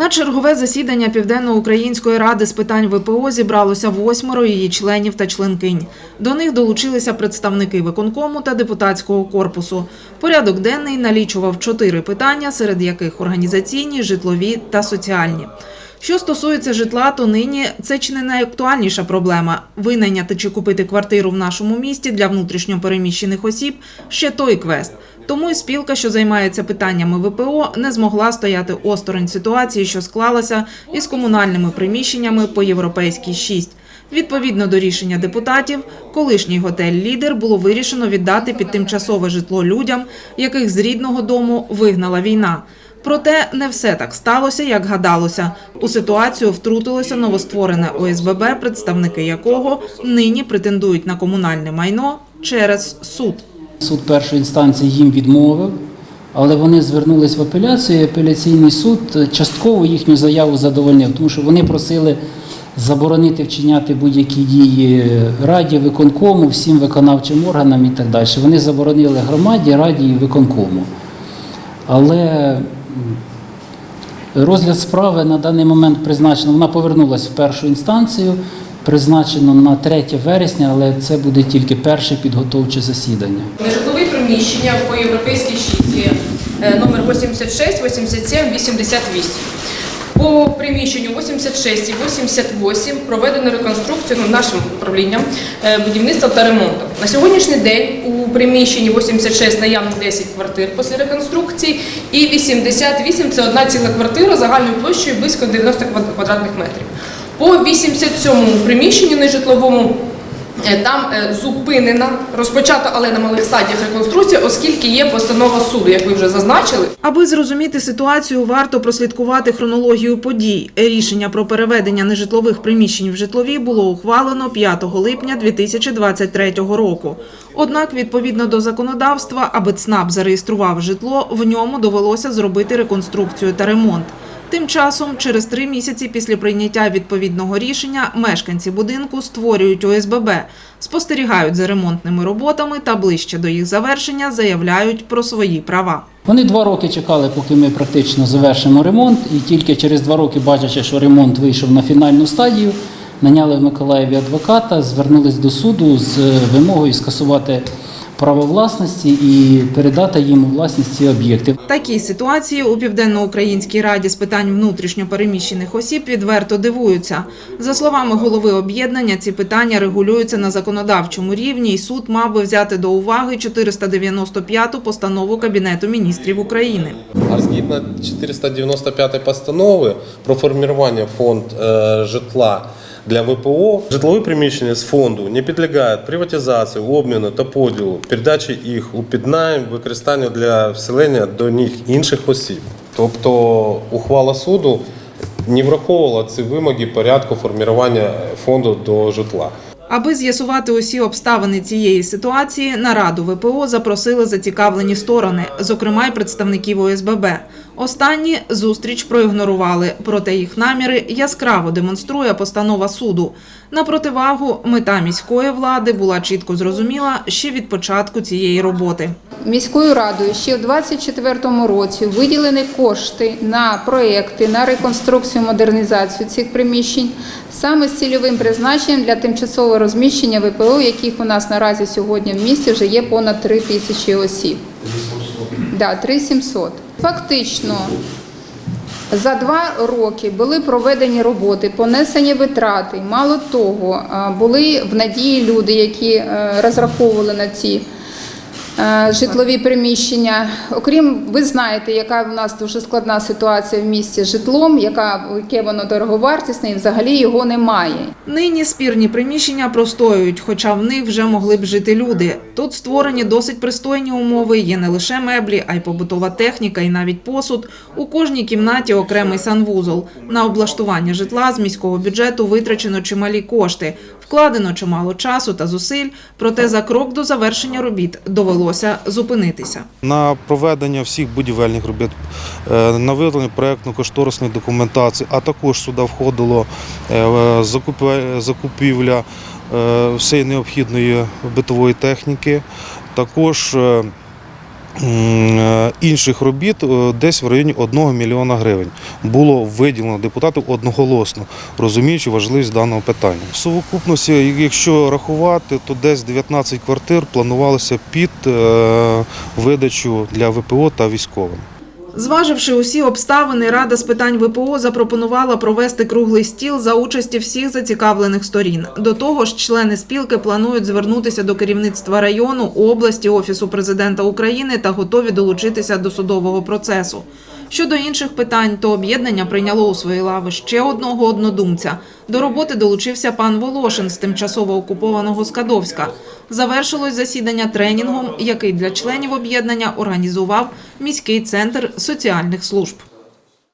На чергове засідання Південноукраїнської ради з питань ВПО зібралося восьмеро її членів та членкинь. До них долучилися представники виконкому та депутатського корпусу. Порядок денний налічував чотири питання, серед яких організаційні, житлові та соціальні. Що стосується житла, то нині це чи не найактуальніша проблема. Винайняти чи купити квартиру в нашому місті для внутрішньо переміщених осіб ще той квест. Тому і спілка, що займається питаннями ВПО, не змогла стояти осторонь ситуації, що склалася із комунальними приміщеннями по європейській 6. Відповідно до рішення депутатів, колишній готель Лідер було вирішено віддати під тимчасове житло людям, яких з рідного дому вигнала війна. Проте не все так сталося, як гадалося. У ситуацію втрутилося новостворене ОСББ, представники якого нині претендують на комунальне майно через суд. Суд першої інстанції їм відмовив, але вони звернулись в апеляцію. і Апеляційний суд частково їхню заяву задовольнив, тому що вони просили заборонити вчиняти будь-які дії раді, виконкому, всім виконавчим органам і так далі. Вони заборонили громаді, раді і виконкому. Але розгляд справи на даний момент призначено, вона повернулася в першу інстанцію, призначено на 3 вересня, але це буде тільки перше підготовче засідання. Нежитлові приміщення по європейській 6 є е, номер 86, 87, 88. По приміщенню 86 і 88 проведено реконструкцію ну, нашим управлінням е, будівництва та ремонту. На сьогоднішній день у приміщенні 86 наявно 10 квартир після реконструкції і 88 – це одна ціла квартира загальною площею близько 90 квадратних метрів. По 87-му приміщенню нежитловому Е, Там е, зупинена, розпочата, але на малих стадіях реконструкція, оскільки є постанова суду, як ви вже зазначили. Аби зрозуміти ситуацію, варто прослідкувати хронологію подій. Рішення про переведення нежитлових приміщень в житлові було ухвалено 5 липня 2023 року. Однак, відповідно до законодавства, аби ЦНАП зареєстрував житло, в ньому довелося зробити реконструкцію та ремонт. Тим часом, через три місяці після прийняття відповідного рішення, мешканці будинку створюють ОСББ, спостерігають за ремонтними роботами та ближче до їх завершення заявляють про свої права. Вони два роки чекали, поки ми практично завершимо ремонт, і тільки через два роки, бачачи, що ремонт вийшов на фінальну стадію, наняли в Миколаєві адвоката, звернулись до суду з вимогою скасувати право власності і передати їм у власність ці об'єкти. Такій ситуації у Південноукраїнській раді з питань внутрішньо переміщених осіб відверто дивуються. За словами голови об'єднання, ці питання регулюються на законодавчому рівні, і суд мав би взяти до уваги 495-ту постанову Кабінету міністрів України. Згідно 495 постанови про формування фонд е, житла для ВПО, житлові приміщення з фонду не підлягають приватизації, обміну та поділу, передачі їх у піднайм, використанню для вселення до них інших осіб. Тобто ухвала суду не враховувала ці вимоги порядку формування фонду до житла. Аби з'ясувати усі обставини цієї ситуації, на раду ВПО запросили зацікавлені сторони, зокрема й представників ОСББ. Останні зустріч проігнорували, проте їх наміри яскраво демонструє постанова суду. На противагу мета міської влади була чітко зрозуміла ще від початку цієї роботи. Міською радою ще в 2024 році виділені кошти на проекти, на реконструкцію, модернізацію цих приміщень, саме з цільовим призначенням для тимчасового розміщення ВПО, яких у нас наразі сьогодні в місті вже є понад 3 тисячі осіб. Да, 3700. Фактично, за два роки були проведені роботи, понесені витрати. Мало того, були в надії люди, які е, розраховували на ці житлові приміщення. Окрім, ви знаєте, яка в нас дуже складна ситуація в місті з житлом, яка яке воно дороговартісне, і взагалі його немає. Нині спірні приміщення простоюють, хоча в них вже могли б жити люди. Тут створені досить пристойні умови. Є не лише меблі, а й побутова техніка, і навіть посуд. У кожній кімнаті окремий санвузол. На облаштування житла з міського бюджету витрачено чималі кошти, вкладено чимало часу та зусиль. Проте за крок до завершення робіт довелося зупинитися. на проведення всіх будівельних робіт, е, на виготовлення проєктно-кошторисної документації, а також сюди входило е, закупівля е, всієї необхідної битової техніки. Також інших робіт е, десь в районі 1 мільйона гривень було виділено депутатів одноголосно, розуміючи важливість даного питання. В сукупності, якщо рахувати, то десь 19 квартир планувалося під е, видачу для ВПО та військовим. Зваживши усі обставини, Рада з питань ВПО запропонувала провести круглий стіл за участі всіх зацікавлених сторін. До того ж, члени спілки планують звернутися до керівництва району, області, Офісу президента України та готові долучитися до судового процесу. Щодо інших питань, то об'єднання прийняло у свої лави ще одного однодумця. До роботи долучився пан Волошин з тимчасово окупованого Скадовська. Завершилось засідання тренінгом, який для членів об'єднання організував міський центр соціальних служб.